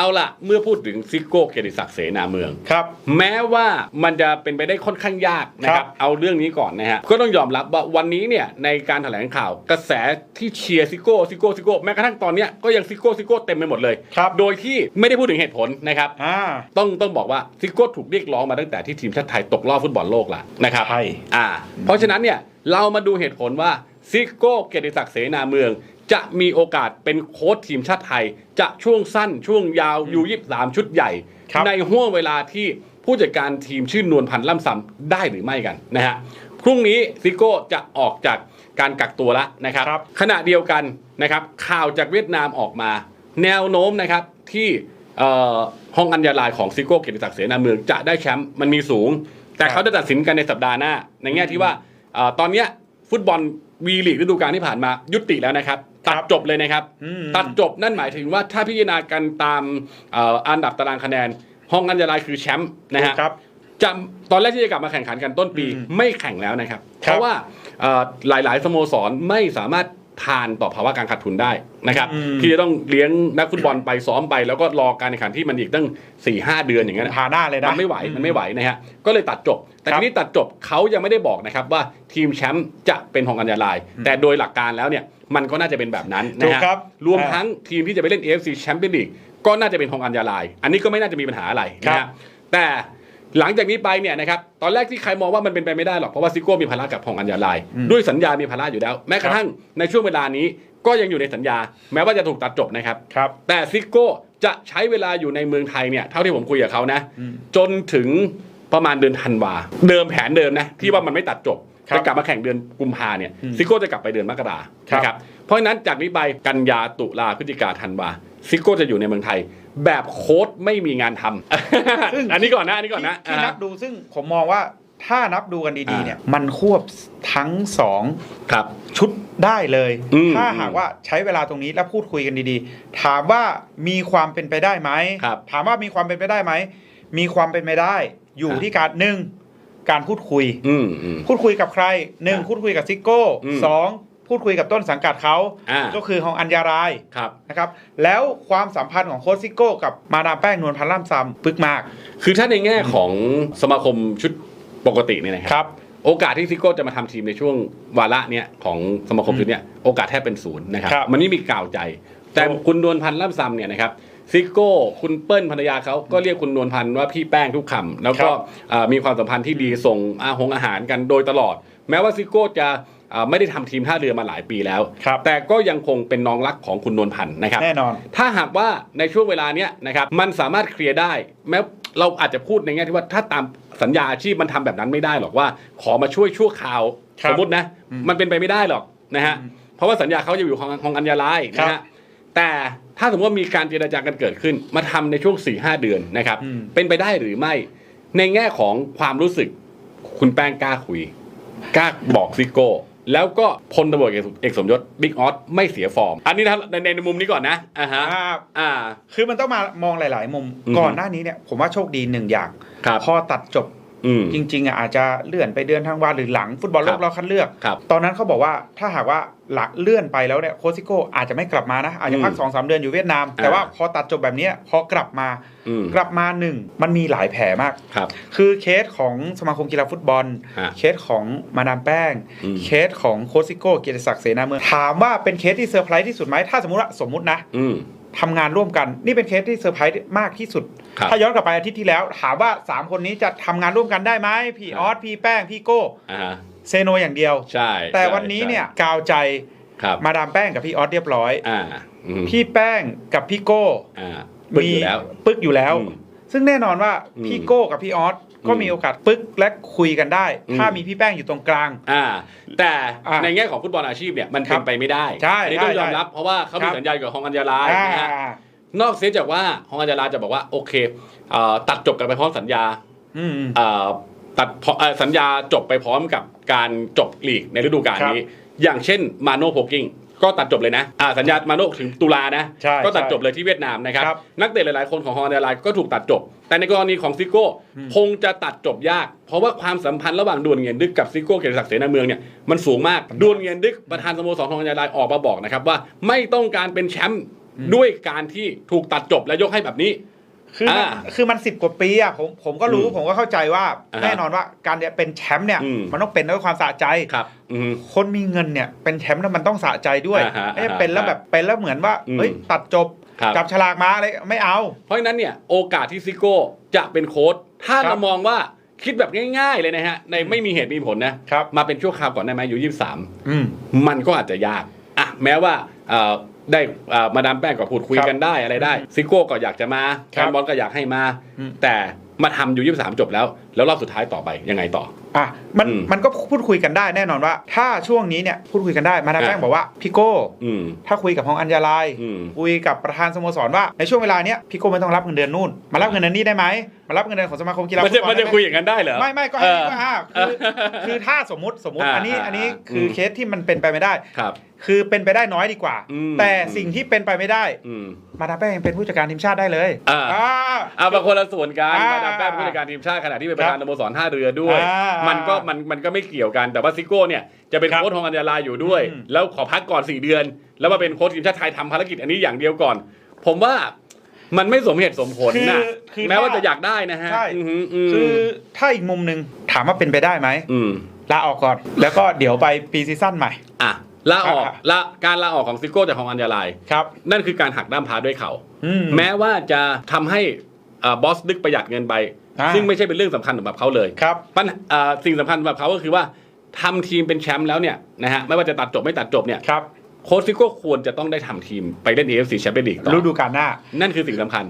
เอาล่ะ เมื่อพูดถึงซิโก้เกียรติศักดิ์เสนาเมือง ครับ แม้ว่ามันจะเป็นไปได้ค่อนข้างยากนะคครัรับบเอาเรื่องนี้ก่อนนะฮะ ก็ต้องยอมรับว่าวันนี้เนี่ยในการแถลงข่าวกระแสที่เชียร์ซิโก้ซิโก้ซิโก้แม้กระทั่งตอนเนี้ยก็ยังซิโก้ซิโก้เต็มไปหมดเลย ครับโดยที่ไม่ได้พูดถึงเหตุผลนะครับ อ่า ต้องต้องบอกว่าซิโก้ถูกเรียกร้องมาตั้งแต่ที่ทีมชาติไทยตกรอบฟุตบอลโลกละนะครับใช่ อ่า เพราะฉะนั้นเนี่ยเรามาดูเหตุผลว่าซิโก้เกียรติศักดิ์เสนาเมือง จะมีโอกาสเป็นโค้ชทีมชาติไทย จะช่วงสั้นช่วงยาวยูยี่สามชุดใหญ่ครับในห่วงเวลาที่ผู้จัดการทีมชื่อนวลพันธ์ล่ำซำได้หรือไม่กันนะฮะพรุ่งนี้ซิโก้จะออกจากการกักตัวแล้วนะครับครับขณะเดียวกันนะครับข่าวจากเวียดนามออกมา แนวโน้มนะครับที่เอ่อห้องอัญญาลายของซิโก้เกียรติศักดิ์เสนาเมืองจะได้แชมป์มันมีสูง แต่ครับเขาจะตัดสินกันในสัปดาห์หน้า ในแง่ที่ว่าเอ่อตอนเนี้ยฟุตบอลวีลีกฤดูกาลที่ผ่านมายุติแล้วนะครับ ตัดจบเลยนะครับอืมตัดจบนั่นหมายถึงว่าถ้าพิจารณากันตามเอ่ออันดับตารางคะแนน ห้องอัญญาลายคือแชมป์นะฮะครับจะตอนแรกที่จะกลับมาแข่งขันกันต้นปีอืมไม่แข่งแล้วนะครับคเพรับราะว่าเอ่อหลาย ๆ สโมสรไม่สามารถ ทานต่อภาวะการขาดทุนได้นะครับอืมที่จะต้องเลี้ยงนักฟุตบอลไปซ้อมไป แล้วก็รอการแข่งขันที่มันอีกตั้ง4ี่หเดือนอย่างเงี้ยนะพาหน้าเลยนะมันไม่ไหวมันไม่ไหวนะฮะก็เลยตัดจบ แต่ครัทีบนี้ตัดจบเขายังไม่ได้บอกนะครับว่าทีมแชมป์จะเป็นของอัญญาลาย แต่โดยหลักการแล้วเนี่ยมันก็น่าจะเป็นแบบนั้นนะถูกฮะครับรวมอ่าทั้งทีมที่จะไปเล่น AFC Champions League ก็น่าจะเป็นของอัญญาลาย อันนี้ก็ไม่น่าจะมีปัญหาอะไรนะครัฮะบแต่ หลังจากนี้ไปเนี่ยนะครับตอนแรกที่ใครมองว่ามันเป็นไปไม่ได้หรอกเพราะว่าซิโก้มีภาระกับของอัญญาลายอืมด้วยสัญญามีภาระอยู่แล้ว แม้กระทั่งในช่วงเวลานี้ก็ยังอยู่ในสัญญา แม้ว่าจะถูกตัดจบนะครับ ครับ แต่ซิโก้จะใช้เวลาอยู่ในเมืองไทยเนี่ยเท่าที่ผมคุยกับเขานะอืมจนถึงประมาณเดือนธันวาเดิมแผนเดิมนะที่ว่ามันไม่ตัดจบครับจะกลับมาแข่งเดือนกุมภาเนี่ยอืมซิโก้จะกลับไปเดือนมกราครับนะครับเพราะฉะนั้นจากนี้ไปกันยาตุลาพฤศจิกาธันวาซิโก้จะอยู่ในเมืองไทย แบบโค้ดไม่มีงานทำซึ่งอันนี้ก่อนนะอันนี้ก่อนนะที่ที่นับอ่าดูซึ่งผมมองว่าถ้านับดูกันดีอ่าๆเนี่ยมันควบทั้งสองครับชุดได้เลยอืมถ้าหากว่าใช้เวลาตรงนี้แล้วพูดคุยกันดีๆ ถามว่ามีความเป็นไปได้ไหมครับถามว่ามีความเป็นไปได้ไหมมีความเป็นไปได้ อยู่ครับที่การหนึ่งการพูดคุยอืมอืมพูดคุยกับใครหนึ่งครับพูดคุยกับซิโก้อืมสอง พูดคุยกับต้นสังกัดเขาอ่าก็คือของอัญญารายครับนะครับ แล้วความสัมพันธ์ของโค้ชซิโก้กับมาดามแป้งนวลพันธ์ล่ำซำปึกมาก คือถ้าในแง่ของสมาคมชุดปกติเนี่ยนะคครับรับโอกาสที่ซิโก้จะมาทำทีมในช่วงวาระเนี้ยของสมาคมชุดเนี้ยโอกาสแทบเป็นศูนย์นะครับครับมันไม่มีกล่าวใจ แต่ถูกคุณนวลพันธ์ล่ำซำเนี่ยนะครับซิโก้คุณเปิ้ลภรรยาเขาก็เรียกคุณนวลพันธ์ว่าพี่แป้งทุกคำแล้วก็เอ่อมีความสัมพันธ์ที่ดีส่งอาหงอาหารกันโดยตลอด แม้ว่าซิโก้จะเอ่อ ไม่ได้ทำทีมท่าเรือมาหลายปีแล้วครับแต่ก็ยังคงเป็นน้องรักของคุณนวลพันธ์นะครับ แน่นอน ถ้าหากว่าในช่วงเวลาเนี้ยนะครับมันสามารถเคลียร์ได้ แม้เราอาจจะพูดในแง่ที่ว่าถ้าตามสัญญาอาชีพมันทำแบบนั้นไม่ได้หรอกว่า ขอมาช่วยชั่วคราวครับสมมตินะอืมมันเป็นไปไม่ได้หรอกนะฮะอืมเพราะว่าสัญญาเขาจะอยู่ของของอัญญาลายครันะบฮะแต่ถ้าสมมติว่ามีการเจรจากันเกิดขึ้น มาทำในช่วง4ี่หเดือนนะครับอืมเป็นไปได้หรือไม่ ในแง่ของความรู้สึก คุณแป้งกล้าคุยกล้าบอกซิโก้ แล้วก็พลตำรวจเอกสมยศบิ๊กออสไม่เสียฟอร์ม อันนี้นะในในในมุมนี้ก่อนนะอ่าฮะอ่าอ่า คือมันต้องมามองหลาย ๆ มุมอือฮึก่อนหน้านี้เนี่ยผมว่าโชคดีหนึ่งอย่างครับพอตัดจบอืม จริงๆอะอาจจะเลื่อนไปเดือนทางวาหรือหลังฟุตบอลโลครักบรอบคัดเลือกครับตอนนั้นเขาบอกว่าถ้าหากว่าหลักเลื่อนไปแล้วเนี่ยโคชซิโก้อาจจะไม่กลับมานะ อาจจะพักอืมสองสามเดือนอยู่เวียดนามอ่าแต่ว่าพอตัดจบแบบเนี้ยพอกลับมาอืมกลับมาหนึ่งมันมีหลายแผลมากครับคือเคสของสมาคมกีฬาฟุตบอลฮะเคสของมาดามแป้งอืมเคสของโคชซิโก้เกียรติศักดิ์เสนาเมืองถามว่าเป็นเคสที่เซอร์ไพรส์ที่สุดไหมถ้าสมมติว่าสมมตินะอืม ทำงานร่วมกัน นี่เป็นเคสที่เซอร์ไพรส์มากที่สุดครับถ้าย้อนกลับไปอาทิตย์ที่แล้ว ถามว่า 3 คนนี้จะทำงานร่วมกันได้ไหมพี่ครับออสพี่แป้งพี่โก้อ่าฮะเซโนอย่างเดียวใช่แต่ใช่วันนี้ใช่เนี่ยกาวใจครับมาดามแป้งกับพี่ออสเรียบร้อยอ่าอืมพี่แป้งกับพี่โก้อ่าปึกอยู่แล้วปึกอยู่แล้วอืมซึ่งแน่นอนว่าอืมพี่โก้กับพี่ออส ก็อืมมีโอกาสปึกและคุยกันได้อืมถ้ามีพี่แป้งอยู่ตรงกลางอ่าแต่อ่าในแง่ของฟุตบอลอาชีพเนี่ยมันครัเป็นบไปไม่ได้ใช่อันนี้ต้องใช่ยอมรับเพราะว่าเขาคมีรับสัญญาอยู่กับฮองอัญญาลายอ่านะฮะนอกเสียจากว่าฮองอัญญาลายจะบอกว่าโอเคเอ่อตัดจบกันไปพร้อมสัญญาอืมเอ่อตัดพอเอ่อสัญญาจบไปพร้อมกับการจบลีกในฤดูกาลนี้ อย่างเช่นมาโนโพกิ้ง ก็ตัดจบเลยนะอ่าสัญญามาโนถึงตุลานะ ใช่ก็ตัดใช่จบเลยที่เวียดนามนะครับ ครับ นักเตะหลาย ๆ คนของฮองอัญญาลายก็ถูกตัดจบ แต่ในกรณีของซิโก้อืมคงจะตัดจบยาก เพราะว่าความสัมพันธ์ระหว่างดวนเงียนดึกกับซิโก้เกียรติศักดิ์เสนาเมืองเนี่ยมันสูงมากดวนเงียนดึกประธานสโมสรฮองอัญญาลายออกมาบอกนะครับว่าไม่ต้องการเป็นแชมป์อืมด้วยการที่ถูกตัดจบและยกให้แบบนี้ คือมันอ่าคือมันสิบกว่าปีอะผมผมก็รู้อืมผมก็เข้าใจว่าอ่าฮะ แน่นอนว่าการจะเป็นแชมป์เนี่ย อืม มันต้องเป็นด้วยความสะใจ ครับ อืม คนมีเงินเนี่ยเป็นแชมป์แล้วมันต้องสะใจด้วยอ่าฮะไม่ใช่เป็นแล้วแบบเป็นแล้วเหมือนว่าอืมเฮ้ยตัดจบครับ จับฉลากมาอะไรไม่เอา เพราะฉะนั้นเนี่ยโอกาสที่ซิโก้จะเป็นโค้ชถ้าครับเรามองว่าคิดแบบง่าย ๆ เลยนะฮะในไม่มีเหตุมีผลนะครับ มาเป็นชั่วคราวก่อนได้ไหมอายู่ยี่สามอืม มันก็อาจจะยากอะแม้ว่าเอ่อ ได้เอ่อมาดามแป้งก็พูดคุยครับกันได้อะไรได้ซิโก้ก็อยากจะมาคแฟรับนบอลก็อยากให้มาอืมแต่มาทำอยู่ยี่สามจบแล้ว แล้วรอบสุดท้ายต่อไปยังไงต่อ อะมันอืมมันก็พูดคุยกันได้แน่นอนว่า ถ้าช่วงนี้เนี่ยพูดคุยกันได้มาดามแป้งอะบอกว่าพี่โก้อืมถ้าคุยกับฮองอัญญาลายอืมคุยกับประธานสโมสรว่าในช่วงเวลาเนี้ยพี่โก้ไม่ต้องรับเงินเดือนนู่นมารับเงินเดือนนี้ได้ไหมมารับเงินเดือนของสมาคมกีฬามันฟุจะตบอลมันจะได้ไหคุยอย่างนั้นได้เหรอไม่ไม่ก็ให้เออว่าอ่าคือคือถ้าสมมติสมมติอ่าอันนี้อ่าอันนี้อ่าคืออมเคสที่มันเป็นไปไม่ได้ครับคือเป็นไปได้น้อยดีกว่าอืมแต่สิ่งที่เป็นไปไม่ได้อืมมาดามแป้งยังเป็นผู้จัดการทีมชาติได้เลยอ่าอ่าเอาบางคนละส่วนกันอ่ามาดามแป้งเป็นผู้จัดการทีมชาติขณะที่เป็นประธานสโมสรท่าเรือด้วยอ่ามัมันก็มันมันก็ไม่เกี่ยวกันแต่ว่าซิโก้เนี่ยจะเป็นครับโค้ชของอัญญาลาอยู่ด้วยอืมแล้วขอพักก่อน 4 เดือน แล้วมาเป็นโค้ชทีมชาติไทยทำภารกิจอันนี้อย่างเดียวก่อน ผมว่ามันไม่สมเหตุสมผลคือนะคือแม้ว่าถ้าจะอยากได้นะฮะใช่อือหืออืมคือถ้าอีกมุมหนึ่งถามว่าเป็นไปได้ไหมอืมลาออกก่อนแล้วก็เดี๋ยวไปปีซีซั่นใหม่ อะลาออกอ่าละการลาออกของซิโก้จากของอัญญาลายครับ นั่นคือการหักด้ามพาด้วยเขาอืมแม้ว่าจะทำให้ บอสดึกประหยัดเงินไปอ่าซึ่งไม่ใช่เป็นเรื่องสำคัญสำหรับเขาเลยครับปัญอ่าสิ่งสำคัญสำหรับเขาก็คือว่าทำทีมเป็นแชมป์แล้วเนี่ยนะฮะไม่ว่าจะตัดจบไม่ตัดจบเนี่ยครับโค้ชซิโก้ควรจะต้องได้ทำทีมไปเล่น AFC แชมเปี้ยนลีกต่อฤดูกาลหน้า นั่นคือสิ่งสำคัญ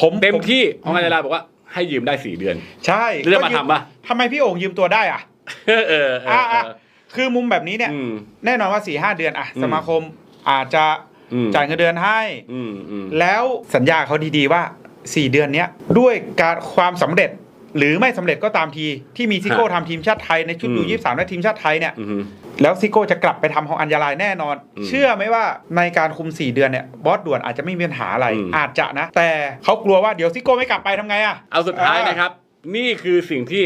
ผมเต็มผที่ของอาจารย์บอกว่าให้ยืมได้4เดือน ใช่หรือจะมาก็ยืทำปะทำไมพี่โอ่งยืมตัวได้อะเออเออเอออ่าคือมุมแบบนี้เนี่ยอืมแน่นอนว่า4ี่ห้าเดือนอะอืมสมาคมอาจจะอืมจ่ายเงินเดือนให้อืมอืมแล้วสัญญาเขาดีๆว่า 4 เดือนเนี้ยด้วยการความสำเร็จหรือไม่สำเร็จก็ตามทีที่มีซิโก้ทำทีมชาติไทยในชุดยูอืมยี่สามและทีมชาติไทยเนี่ยอืมแล้วซิโก้จะกลับไปทำของอัญญาลายแน่นอนอืมเชื่อไหมว่าในการคุม 4 เดือนเนี่ยบอสด่วนอาจจะไม่มีปัญหาอะไรอืมอาจจะนะ แต่เขากลัวว่าเดี๋ยวซิโก้ไม่กลับไปทำไงอะเอาสุดท้ายอ่านนะครับ นี่คือสิ่งที่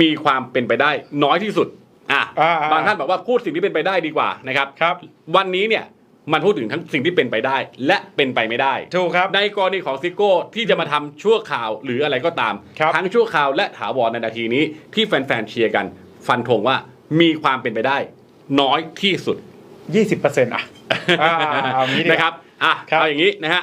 มีความเป็นไปได้น้อยที่สุดอะอ่าบางท่านบอกว่าพูดสิ่งที่เป็นไปได้ดีกว่านะครับครับ วันนี้เนี่ย มันพูดถึงทั้งสิ่งที่เป็นไปได้ และเป็นไปไม่ได้ ถูกครับ ในกรณีของซิโก้ที่จะมาทำชั่วข่าวหรืออะไรก็ตาม ครับทั้งชั่วข่าวและถาวรในนาทีนี้ที่แฟนๆเชียร์กัน ฟันธงว่ามีความเป็นไปได้ น้อยที่สุด20%อะอ่าเอางี้ดีกว่า นะครับอะครับ เอาอย่างนี้นะฮะ